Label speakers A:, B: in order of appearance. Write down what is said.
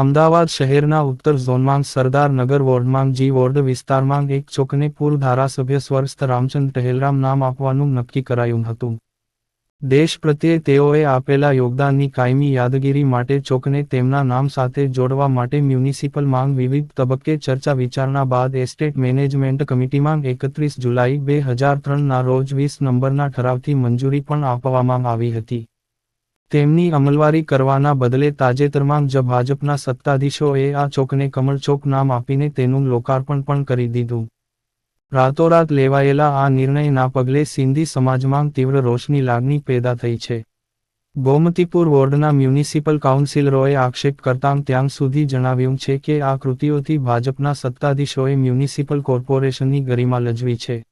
A: અમદાવાદ શહેરના ઉત્તર ઝોનમાં સરદાર નગર વોર્ડમાં જી વોર્ડ વિસ્તારમાં એક ચોકને પૂર્વ ધારાસભ્ય સ્વર્સ્થ રામચંદ ટહેલરામ નામ આપવાનું નક્કી કરાયું હતું. દેશ પ્રત્યે તેઓએ આપેલા યોગદાનની કાયમી યાદગીરી માટે ચોકને તેમના નામ સાથે જોડવા માટે મ્યુનિસિપલ માંગ વિવિધ તબક્કે ચર્ચા વિચારણા બાદ એસ્ટેટ મેનેજમેન્ટ કમિટીમાં એકત્રીસ જુલાઈ બે હજાર ત્રણના રોજ વીસ નંબરના ઠરાવથી મંજૂરી પણ આપવામાં આવી હતી. તેમની અમલવારી કરવાના બદલે તાજેતરમાં જ ભાજપના સત્તાધીશોએ આ ચોકને કમળચોક નામ આપીને તેનું લોકાર્પણ પણ કરી દીધું. રાતોરાત લેવાયેલા આ નિર્ણયના પગલે સિંધી સમાજમાં તીવ્ર રોષની લાગણી પેદા થઈ છે. ગોમતીપુર વોર્ડના મ્યુનિસિપલ કાઉન્સિલરોએ આક્ષેપ કરતાં ત્યાં સુધી જણાવ્યું છે કે આ કૃતિઓથી ભાજપના સત્તાધીશોએ મ્યુનિસિપલ કોર્પોરેશનની ગરિમા લજવી છે.